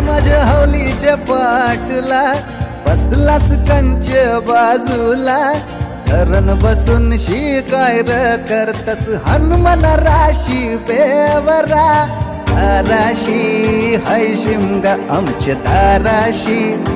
माझ्या हौलीच्या पाटला बसलास कंच बाजूला. धरण बसून शिकाय र करतस हनुमान राशी बेवरा. दाराशी हाय शिमगा आमच्या दाराशी.